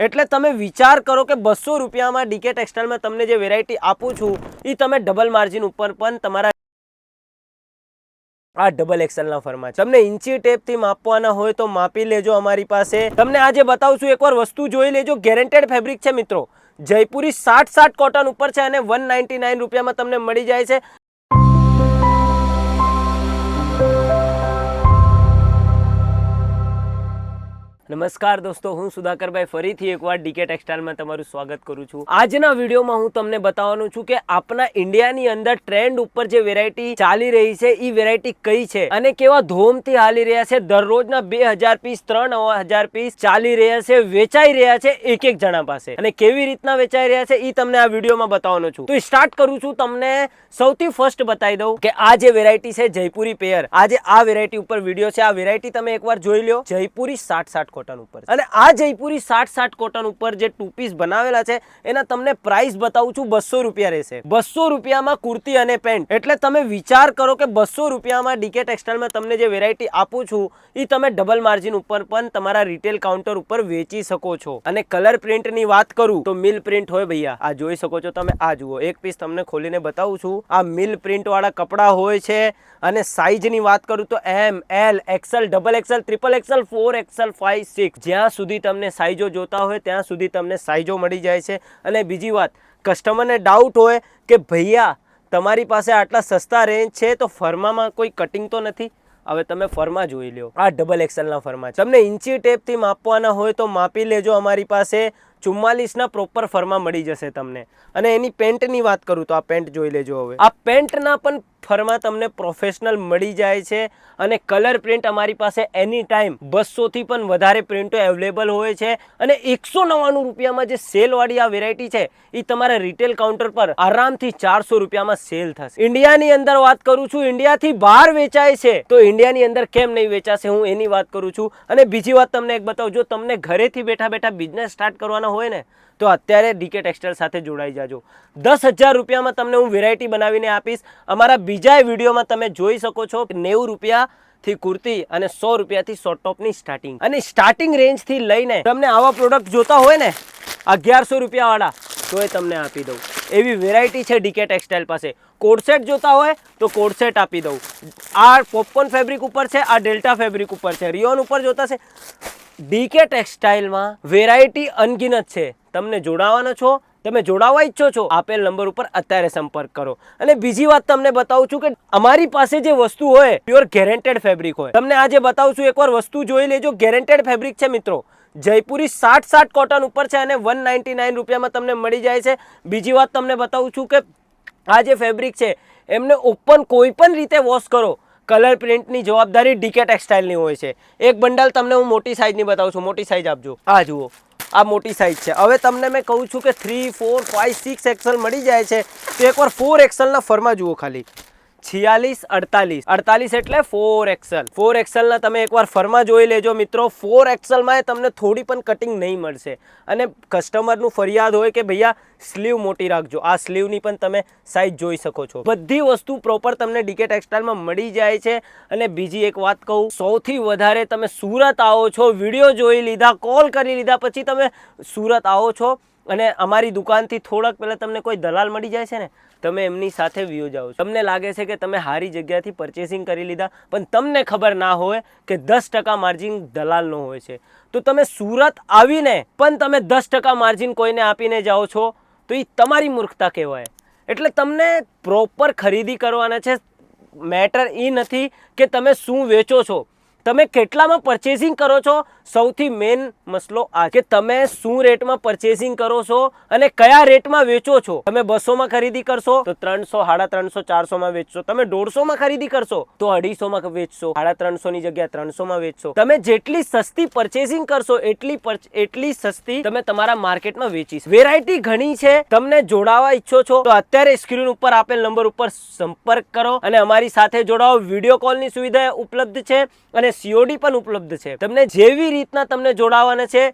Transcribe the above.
એટલે તમે વિચાર કરો કે બસો રૂપિયામાં ડીકે ટેક્સટાઇલમાં તમને જે વેરાયટી આપું છું એ તમે ડબલ માર્જિન ઉપર પણ તમારા આ ડબલ એક્સેલના ફરમાં. તમને ઇન્ચી ટેપથી માપવાના હોય તો માપી લેજો અમારી પાસે. તમને આજે બતાવું છું, એકવાર વસ્તુ જોઈ લેજો. ગેરેન્ટેડ ફેબ્રિક છે મિત્રો. જયપુરી સાઠ સાઠ કોટન ઉપર છે અને વન નાઇન્ટી નાઇન રૂપિયામાં તમને મળી જાય છે. નમસ્કાર દોસ્તો, હું સુધાકરભાઈ ફરીથી એકવાર ડીકે ટેક્સટાઇલમાં તમારું સ્વાગત કરું છું. આજના વિડીયોમાં હું તમને બતાવવાનું છું કે આપણા ઇન્ડિયાની અંદર ટ્રેન્ડ ઉપર જે વેરાયટી ચાલી રહી છે એ વેરાયટી કઈ છે અને કેવા ધોમથી હાલી રહ્યા છે. દરરોજના બે હજાર પીસ, ત્રણ હજાર પીસ ચાલી રહ્યા છે, વેચાઈ રહ્યા છે એક એક જણા પાસે. અને કેવી રીતના વેચાઈ રહ્યા છે એ તમને આ વિડીયોમાં બતાવવાનો છું. તો સ્ટાર્ટ કરું છું તમને સૌથી ફર્સ્ટ બતાવી દઉં કે આ જે વેરાયટી છે, જયપુરી પેયર. આજે આ વેરાયટી ઉપર વીડિયો છે. આ વેરાયટી તમે એકવાર જોઈ લો જયપુરી સાઠ સાઠ કોટન ઉપર અને આ જયપુરી સાઠ સાઠ કોટન ઉપર જે ટુ પીસ બનાવેલા છે, એના તમને પ્રાઇસ બતાવું છું બસો રૂપિયા રહેશે. બસો રૂપિયામાં કુર્તી અને પેન્ટ એટલે તમે વિચાર કરો કે બસો રૂપિયામાં ડીકે ટેક્સટાઇલમાં તમને જે વેરાયટી આપું છું એ તમે ડબલ માર્જિન ઉપર પણ તમારા રિટેલ કાઉન્ટર ઉપર વેચી શકો છો. અને કલર પ્રિન્ટની વાત કરું તો મિલ પ્રિન્ટ હોય ભૈયા. આ જોઈ શકો છો તમે, આ જુઓ. એક પીસ તમને ખોલીને બતાવું છું. આ મિલ પ્રિન્ટ વાળા કપડા હોય છે અને સાઇઝની વાત કરું તો M L XL double XL triple XL four XL five six. જ્યાં સુધી તમને સાઈઝો જોતા હોય, ત્યાં સુધી તમને સાઈઝો મળી જાય છે. અને બીજી વાત કસ્ટમરને ડાઉટ હોય કે ભૈયા, તમારી પાસે આટલા સસ્તા રેન્જ છે, તો ફર્મામાં કોઈ કટિંગ તો નથી? હવે તમે ફર્મા જોઈ લ્યો. આ ડબલ એક્સેલના ફર્મા તમને ઇન્ચી ટેપથી માપવાના હોય, તો માપી લેજો અમારી પાસે ચુમ્માલીસના પ્રોપર ફરમાં મળી જશે તમને. અને એની પેન્ટની વાત કરું તો આ પેન્ટ જોઈ લેજો હવે. આ પેન્ટના પણ ફરમાં તમને પ્રોફેશનલ મળી જાય છે અને કલર પ્રિન્ટ અમારી પાસે એની ટાઈમ બસોથી પણ વધારે પ્રિન્ટો અવેલેબલ હોય છે અને એકસો નવ્વાણું રૂપિયામાં જે સેલવાળી આ વેરાયટી છે એ તમારા રિટેલ કાઉન્ટર પર આરામથી ચારસો રૂપિયામાં સેલ થશે. ઇન્ડિયાની અંદર વાત કરું છું, ઇન્ડિયાથી બહાર વેચાય છે, તો ઇન્ડિયાની અંદર કેમ નહીં વેચાશે? હું એની વાત કરું છું. અને બીજી વાત તમને એક બતાવું, જો તમને ઘરેથી બેઠા બેઠા બિઝનેસ સ્ટાર્ટ કરવાના હોય ને, તો અત્યારે ડીકે ટેક્સટાઇલ સાથે જોડાઈ જાજો. દસ હજાર રૂપિયામાં તમને હું વેરાયટી બનાવીને આપીશ. અમારા બીજા વિડીયોમાં તમે જોઈ શકો છો નેવું રૂપિયા થી કુર્તી અને સો રૂપિયાથી શોર્ટ ટોપની સ્ટાર્ટિંગ અને સ્ટાર્ટિંગ રેન્જથી લઈને તમને આવા પ્રોડક્ટ જોતા હોય ને, અગિયારસો રૂપિયા વાળા તો એ તમને આપી દઉં. એવી વેરાયટી છે ડીકે ટેક્સટાઇલ પાસે. કોડસેટ જોતા હોય, તો કોડસેટ આપી દઉં. આ પોપકોર્ન ફેબ્રિક ઉપર છે, આ ડેલ્ટા ફેબ્રિક ઉપર છે. રિયોન ઉપર જોતા છે. ડીકે ટેક્સટાઇલમાં વેરાયટી અનગિનત છે. તમને જોડાવાના છો? તમે જોડાવા ઈચ્છો છો? આપેલ નંબર ઉપર અત્યારે સંપર્ક કરો. અને બીજી વાત તમને બતાવું છું કે અમારી પાસે જે વસ્તુ હોય પ્યોર ગેરેન્ટેડ ફેબ્રિક હોય. તમને આજે બતાવું છું, એકવાર વસ્તુ જોઈ લેજો. ગેરેન્ટેડ ફેબ્રિક છે મિત્રો. જયપુરી સાઠ સાઠ કોટન ઉપર છે અને વન નાઇન્ટી નાઇન રૂપિયામાં તમને મળી જાય છે. બીજી વાત તમને બતાવું છું કે આ જે ફેબ્રિક છે, એમને ઓપન કોઈ પણ રીતે વોશ કરો. કલર પ્રિન્ટની જવાબદારી ડીકે ટેક્સટાઇલની હોય છે. એક બંડલ તમને હું મોટી સાઇઝની બતાવું છું. મોટી સાઇઝ આપજો. આ જુઓ. આ મોટી સાઇઝ છે. હવે તમને મેં કહું છું કે three four five six XL મળી જાય છે. તો એકવાર ફોર એક્સલના ફરમાં જુઓ ખાલી. છિયાલીસ અડતાલીસ. અડતાલીસ એટલે ફોર એક્સલ ફોર એક્સેલના તમે એકવાર ફરમાં જોઈ લેજો મિત્રો. ફોર એક્સેલમાં તમને થોડી પણ કટિંગ નહીં મળશે. અને કસ્ટમરનું ફરિયાદ હોય કે ભૈયા સ્લીવ મોટી રાખજો. આ સ્લીવની પણ તમે સાઇઝ જોઈ શકો છો. બધી વસ્તુ પ્રોપર તમને ડીકે ટેક્સટાઇલમાં મળી જાય છે. અને બીજી એક વાત કહું, સૌથી વધારે તમે સુરત આવો છો વીડિયો જોઈ લીધા કોલ કરી લીધા, પછી તમે સુરત આવો છો. અને અમારી દુકાનથી થોડાક પહેલાં તમને કોઈ દલાલ મળી જાય છે ને? તમે એમની સાથે વ્યૂ જાઓ છો. તમને લાગે છે કે તમે સારી જગ્યાથી પરચેસિંગ કરી લીધા, પણ તમને ખબર ના હોય કે દસ ટકા માર્જિન દલાલનો હોય છે. તો તમે સુરત આવીને પણ તમે દસ ટકા માર્જિન કોઈને આપીને જાઓ છો? તો એ તમારી મૂર્ખતા કહેવાય. એટલે તમને પ્રોપર ખરીદી કરવાના છે. મેટર એ નથી કે તમે શું વેચો છો. તમે કેટલામાં પરચેસિંગ કરો છો? સૌથી મેઇન મસલો આ કે તમે શું રેટમાં પરચેસિંગ કરો છો અને કયા રેટમાં વેચો છો? તમે બસોમાં ખરીદી કરશો, તો ત્રણસો, સાડા ત્રણસો, ચારસોમાં વેચશો. તમે દોઢસોમાં ખરીદી કરશો, તો અઢીસોમાં વેચશો. સાડા ત્રણસોની જગ્યાએ ત્રણસોમાં વેચશો. તમે જેટલી સસ્તી પરચેસિંગ કરશો, એટલી એટલી સસ્તી તમે તમારા માર્કેટમાં વેચીશ વેરાયટી ઘણી છે. તમને જોડાવા ઈચ્છો છો, તો અત્યારે સ્ક્રીન ઉપર આપેલ નંબર ઉપર સંપર્ક કરો અને અમારી સાથે જોડાઓ વીડિયો કોલની સુવિધા ઉપલબ્ધ છે અને સીઓડી પણ ઉપલબ્ધ છે. તમને જેવી રીતના તમને જોડાવાના છે